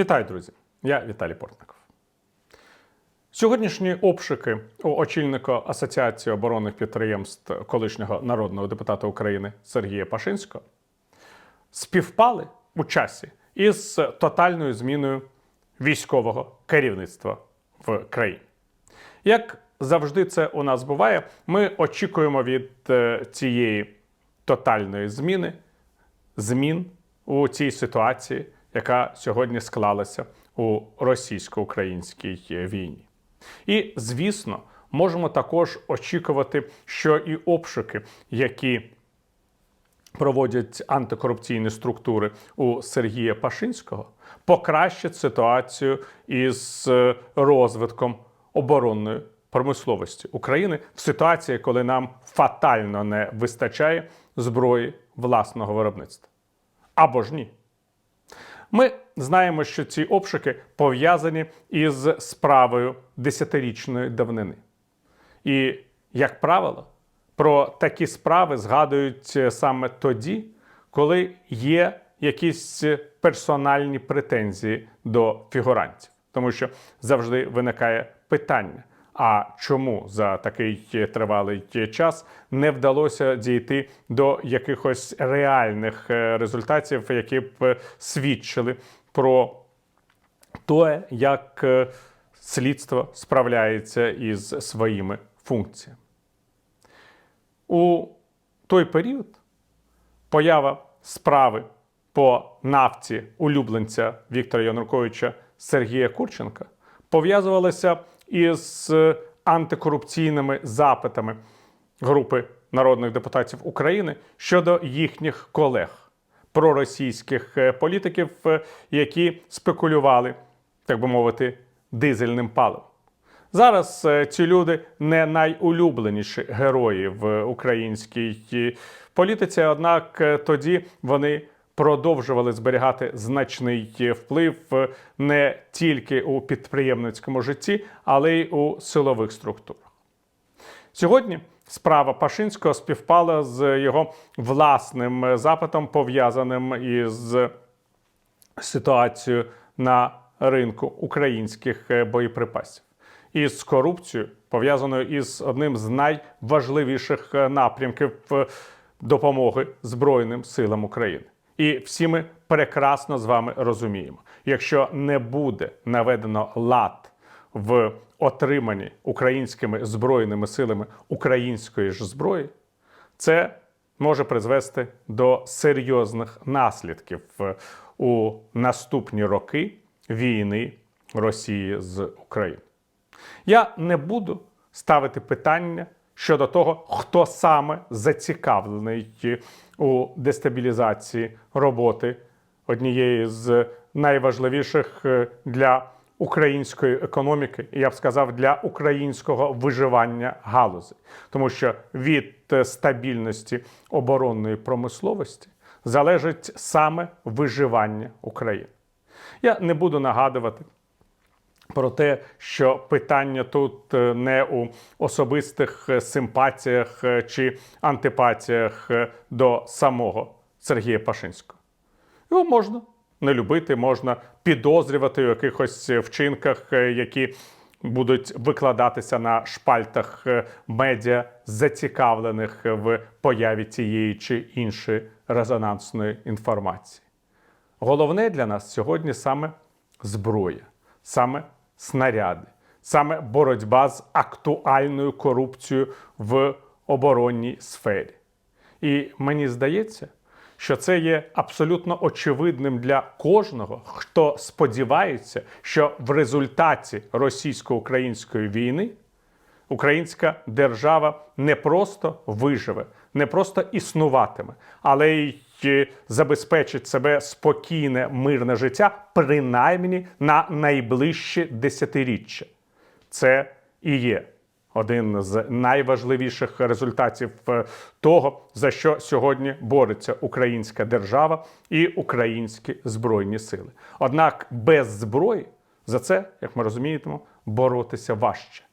Вітаю, друзі! Я Віталій Портников. Сьогоднішні обшуки у очільника Асоціації оборонних підприємств колишнього народного депутата України Сергія Пашинського співпали у часі із тотальною зміною військового керівництва в країні. Як завжди це у нас буває, ми очікуємо від е, цієї тотальної зміни змін у цій ситуації, яка сьогодні склалася у російсько-українській війні. І, звісно, можемо також очікувати, що і обшуки, які проводять антикорупційні структури у Сергія Пашинського, покращать ситуацію із е, розвитком оборонної промисловості України в ситуації, коли нам фатально не вистачає зброї власного виробництва. Або ж ні. Ми знаємо, що ці обшуки пов'язані із справою десятирічної давнини. І, як правило, про такі справи згадують е, саме тоді, коли є якісь персональні претензії до фігурантів. Тому що завжди виникає питання: а чому за такий тривалий час не вдалося дійти до якихось реальних е, результатів, які б е, свідчили про те, як е, слідство справляється із своїми функціями? У той період поява справи по нафті улюбленця Віктора Януковича Сергія Курченка пов'язувалася із е, антикорупційними запитами групи народних депутатів України щодо їхніх колег проросійських е, політиків, е, які спекулювали, так би мовити, дизельним паливом. Зараз ці люди не найулюбленіші герої в українській політиці, однак тоді вони продовжували зберігати значний е, вплив е, не тільки у підприємницькому житті, але й у силових структурах. Сьогодні справа Пашинського співпала з його власним е, запитом, пов'язаним із ситуацією на ринку українських боєприпасів із корупцією, пов'язаною із одним з найважливіших напрямків допомоги Збройним силам України. І всі ми прекрасно з вами розуміємо, якщо не буде наведено лад в отриманні українськими збройними силами української ж зброї, це може призвести до серйозних наслідків е, у наступні роки війни Росії з Україною. Я не буду ставити питання щодо того, хто саме зацікавлений у дестабілізації роботи однієї з найважливіших е, для української економіки, і я б сказав, для українського виживання галузей, тому що від е, стабільності оборонної промисловості залежить саме виживання України. Я не буду нагадувати про те, що питання тут е, не у особистих е, симпатіях е, чи антипатіях до самого Сергія Пашинського. Його можна не любити, можна підозрювати у якихось вчинках, які будуть викладатися на шпальтах медіа, зацікавлених в появі тієї чи іншої резонансної інформації. Головне для нас сьогодні саме зброя, саме снаряди, саме боротьба з актуальною корупцією в оборонній сфері. І мені здається, що це є абсолютно очевидним для кожного, хто сподівається, що в результаті російсько-української війни українська держава не просто виживе, не просто існуватиме, але й забезпечить себе спокійне мирне життя, принаймні на найближчі десятиріччя. Це і є один з найважливіших результатів е, того, за що сьогодні бореться українська держава і українські збройні сили. Однак без зброї за це, як ми розуміємо, боротися важче.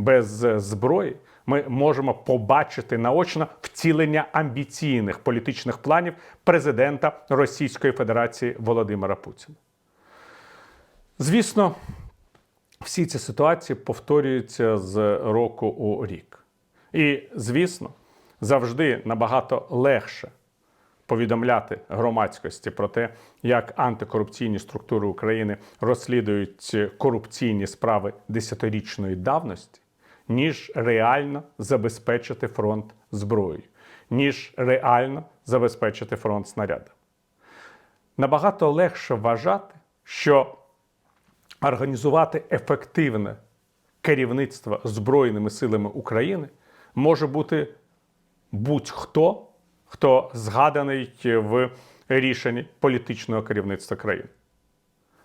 Без е, зброї ми можемо побачити наочно втілення амбіційних політичних планів президента Російської Федерації Володимира Путіна. Звісно, всі ці ситуації повторюються з року у рік. І, звісно, завжди набагато легше повідомляти громадськості про те, як антикорупційні структури України розслідують корупційні справи десятирічної давності, ніж реально забезпечити фронт зброєю, ніж реально забезпечити фронт снарядами. Набагато легше вважати, що організувати ефективне керівництво Збройними силами України може бути будь-хто, хто згаданий в рішенні політичного керівництва країни.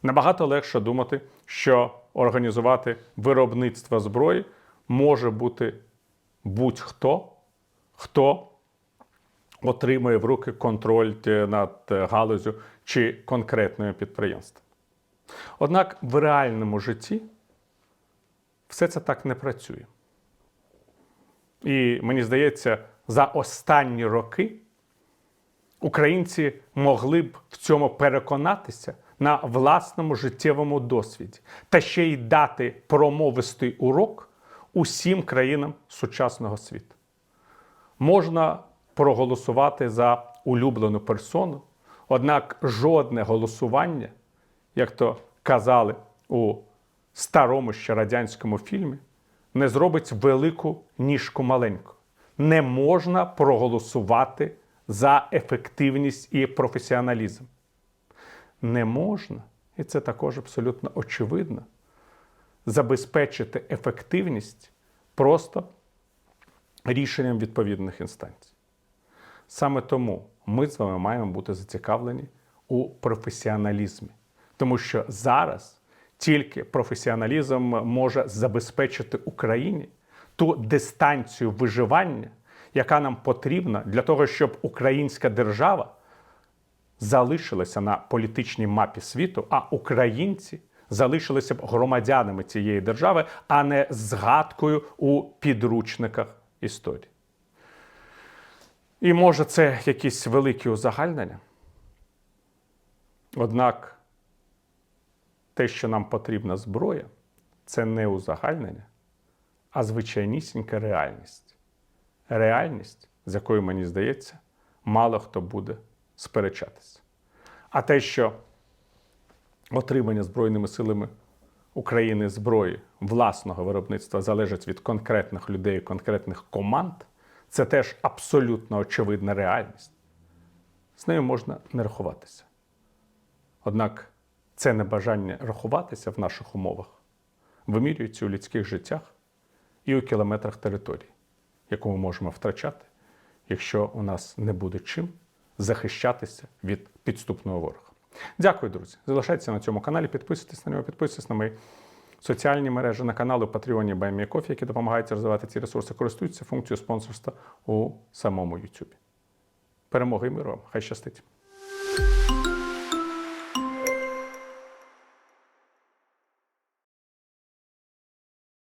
Набагато легше думати, що організувати виробництво зброї може бути будь-хто, хто отримує в руки контроль е, над е, галузю чи конкретною підприємством. Однак в реальному житті все це так не працює. І мені здається, за останні роки українці могли б в цьому переконатися на власному життєвому досвіді та ще й дати промовистий урок усім країнам сучасного світу. Можна проголосувати за улюблену персону, однак жодне голосування, як то казали у старому ще радянському фільмі, не зробить велику ніжку маленьку. Не можна проголосувати за ефективність і професіоналізм. Не можна, і це також абсолютно очевидно, забезпечити ефективність просто рішенням відповідних інстанцій. Саме тому ми з вами маємо бути зацікавлені у професіоналізмі, тому що зараз тільки професіоналізм може забезпечити Україні ту дистанцію виживання, яка нам потрібна для того, щоб українська держава залишилася на політичній мапі світу, а українці залишилися б громадянами цієї держави, а не згадкою у підручниках історії. І може це якісь великі узагальнення. Однак те, що нам потрібна зброя, це не узагальнення, а звичайнісінька реальність. Реальність, з якою, мені здається, мало хто буде сперечатися. А те, що отримання Збройними силами України зброї власного виробництва залежить від конкретних людей, конкретних команд, це теж абсолютно очевидна реальність. З нею можна не рахуватися. Однак це небажання рахуватися в наших умовах вимірюється у людських життях і у кілометрах території, яку ми можемо втрачати, якщо у нас не буде чим захищатися від підступного ворога. Дякую, друзі. Залишайтеся на цьому каналі, підписуйтесь на нього, підписуйтесь на мої соціальні мережі, на канали Патреоні Coffee, які допомагають розвивати ці ресурси, користуються функцією спонсорства у самому YouTube. Перемоги і миру вам! Хай щастить!